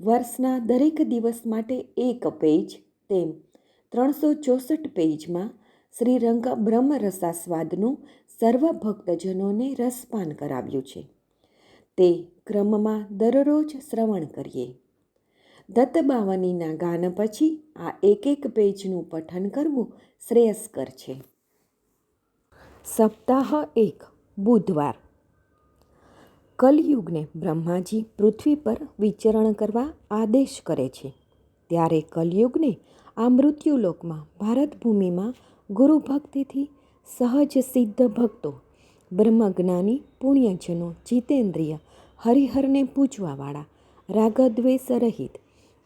વર્ષના દરેક દિવસ માટે એક પેજ, તેમ ત્રણસો ચોસઠ પેજમાં શ્રી રંગ બ્રહ્મ સર્વ ભક્તજનોને રસપાન કરાવ્યું છે. તે ક્રમમાં દરરોજ શ્રવણ કરીએ. દત્તબાવનીના ગાન પછી આ એક એક પેજનું પઠન કરવું શ્રેયસ્કર છે. સપ્તાહ એક, બુધવાર. કલયુગને બ્રહ્માજી પૃથ્વી પર વિચરણ કરવા આદેશ કરે છે. ત્યારે કલયુગને આ મૃત્યુલોકમાં ભારત ભૂમિમાં ગુરુ ભક્તિથી સહજ સિદ્ધ ભક્તો, બ્રહ્મજ્ઞાની પુણ્યજનો જીતેન્દ્રિય હરિહરને પૂજવાવાળા રાગદ્વેષ રહિત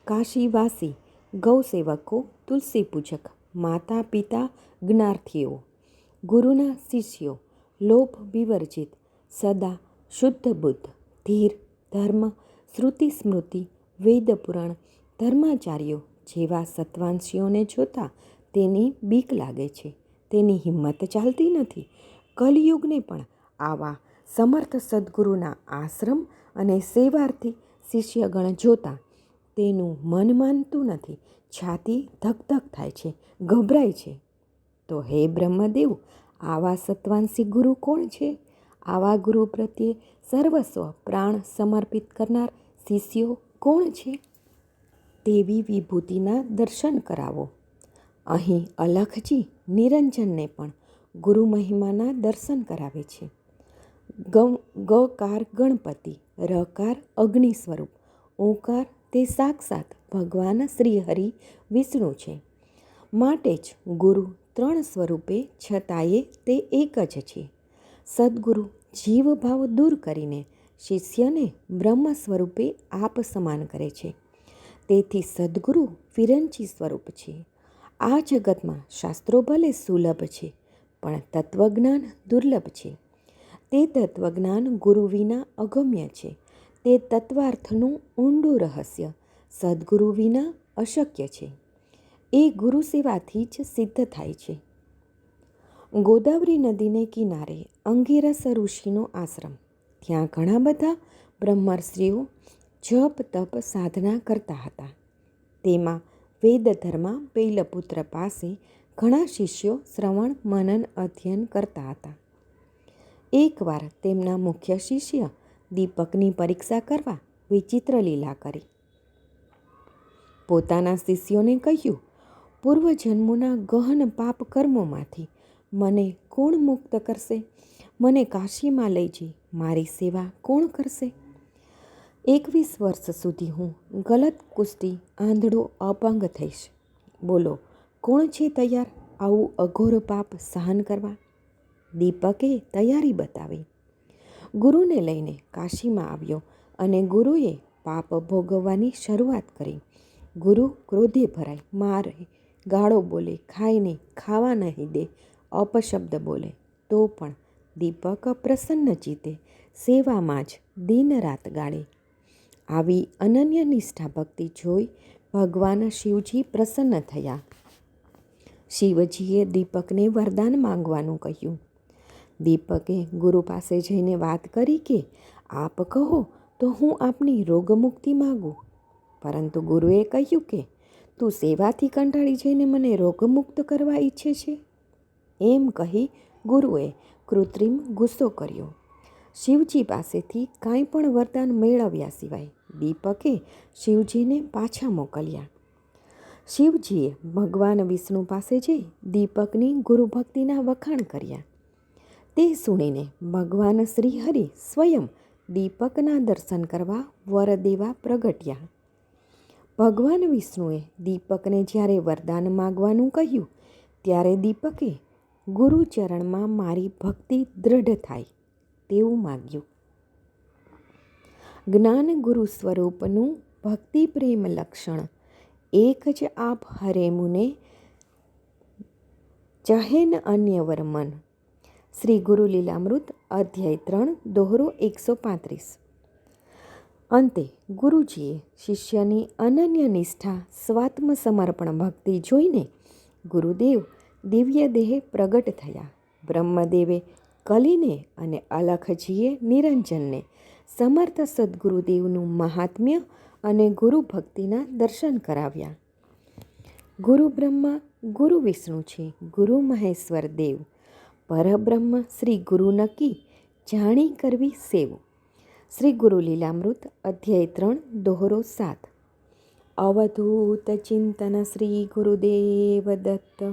કાશીવાસી, ગૌસેવકો તુલસી પૂજક માતા પિતા જ્ઞાર્થીઓ, ગુરુના શિષ્યો, લોભ વિવર્જિત, સદા શુદ્ધ બુદ્ધ, ધીર, ધર્મ, શ્રુતિ, સ્મૃતિ, વેદ પુરાણ, ધર્માચાર્યો જેવા સત્વાંશીઓને જોતા તેની બીક લાગે છે. તેની હિંમત ચાલતી નથી. કલયુગને પણ આવા સમર્થ સદ્ગુરુના આશ્રમ અને સેવાર્થી શિષ્યગણ જોતા તેનું મન માનતું નથી. છાતી ધકધક થાય છે, ગભરાય છે. તો હે બ્રહ્મદેવ, આવા સત્વાંશી ગુરુ કોણ છે? આવા ગુરુ પ્રત્યે સર્વસ્વ પ્રાણ સમર્પિત કરનાર શિષ્યો કોણ છે? તેવી વિભૂતિના દર્શન કરાવો. અહીં અલખજી નિરંજનને પણ ગુરુ મહિમાના દર્શન કરાવે છે. ગકાર ગણપતિ, રકાર અગ્નિ સ્વરૂપ, ઓંકાર તે સાક્ષાત ભગવાન શ્રીહરિ વિષ્ણુ છે. માટે જ ગુરુ ત્રણ સ્વરૂપે છતાંયે તે એક જ છે. સદગુરુ જીવભાવ દૂર કરીને શિષ્યને બ્રહ્મ સ્વરૂપે આપ સમાન કરે છે. તેથી સદગુરુ વિરંચી સ્વરૂપ છે. આ જગતમાં શાસ્ત્રો ભલે સુલભ છે, પણ તત્વજ્ઞાન દુર્લભ છે. તે તત્વજ્ઞાન ગુરુ વિના અગમ્ય છે. તે તત્વાર્થનું ઊંડું રહસ્ય સદગુરુ વિના અશક્ય છે. એ ગુરુ સેવાથી જ સિદ્ધ થાય છે. ગોદાવરી નદીને કિનારે અંગિરસ ઋષિનો આશ્રમ. ત્યાં ઘણા બધા બ્રહ્મર્ષિઓ જપ, તપ, સાધના કરતા હતા. તેમાં વેદધર્મા પૈલપુત્ર પાસે ઘણા શિષ્યો શ્રવણ, મનન, અધ્યયન કરતા હતા. એકવાર તેમના મુખ્ય શિષ્ય દીપકની પરીક્ષા કરવા વિચિત્ર લીલા કરી. પોતાના શિષ્યોને કહ્યું, પૂર્વજન્મોના ગહન પાપ કર્મોમાંથી મને કોણ મુક્ત કરશે? મને કાશીમાં લઈ જઈ. મારી સેવા કોણ કરશે? એકવીસ વર્ષ સુધી હું ગલત કુસ્તી, આંધળો, અપંગ થઈશ. બોલો, કોણ છે તૈયાર? આવું અઘોર પાપ સહન કરવા? દીપકે તૈયારી બતાવી. ગુરુને લઈને કાશીમાં આવ્યો અને ગુરુએ પાપ ભોગવવાની શરૂઆત કરી. ગુરુ ક્રોધે ભરાય. મારે ગાળો બોલે ખાય નહીં ખાવા નહીં દે. અપશબ્દ બોલે. તો પણ દીપક પ્રસન્ન ચિત્તે સેવામાં જ દિન રાત ગાળે. આવી અનન્ય નિષ્ઠા ભક્તિ જોઈ ભગવાન શિવજી પ્રસન્ન થયા. શિવજીએ દીપકને વરદાન માંગવાનું કહ્યું. દીપકે ગુરુ પાસે જઈને વાત કરી કે, આપ કહો તો હું આપની રોગમુક્તિ માગું. પરંતુ ગુરુએ કહ્યું કે, તું સેવાથી કંટાળી જઈને મને રોગમુક્ત કરવા ઈચ્છે છે. એમ કહી ગુરુએ કૃત્રિમ ગુસ્સો કર્યો. શિવજી પાસેથી કાંઈ પણ વરદાન મેળવ્યા સિવાય દીપકે શિવજીને પાછા મોકલ્યા. શિવજીએ ભગવાન વિષ્ણુ પાસે જઈ દીપકની ગુરુભક્તિના વખાણ કર્યા. તે સુણીને ભગવાન શ્રીહરિ સ્વયં દીપકના દર્શન કરવા વરદેવા પ્રગટ્યા. ભગવાન વિષ્ણુએ દીપકને જ્યારે વરદાન માગવાનું કહ્યું, ત્યારે દીપકે ગુરુચરણમાં મારી ભક્તિ દ્રઢ થાય, તેવું માગ્યું. જ્ઞાન ગુરુ સ્વરૂપનું ભક્તિ પ્રેમ લક્ષણ એક જ આપ હરે મુને, ચહેન અન્ય વર્મન શ્રી ગુરુ લીલામૃત અધ્યાય ત્રણ, દોહરો એકસો પાંત્રીસ. અંતે, ગુરુજીએ શિષ્યની અનન્ય નિષ્ઠા સ્વાત્મ સમર્પણ ભક્તિ જોઈને ગુરુદેવ દિવ્ય દેહે પ્રગટ થયા. બ્રહ્મદેવે કલીને અને અલખજીએ નિરંજનને સમર્થ સદગુરુદેવનું મહાત્મ્ય અને ગુરુ ભક્તિના દર્શન કરાવ્યા. ગુરુ બ્રહ્મા, ગુરુ વિષ્ણુ છે, ગુરુ મહેશ્વર દેવ. પરબ્રહ્મ શ્રી ગુરુ નક્કી જાણી કરવી સેવ. શ્રી ગુરુ લીલામૃત અધ્યાય ત્રણ, દોહરો સાત. અવધૂત ચિંતન શ્રી ગુરુદેવ દત્ત.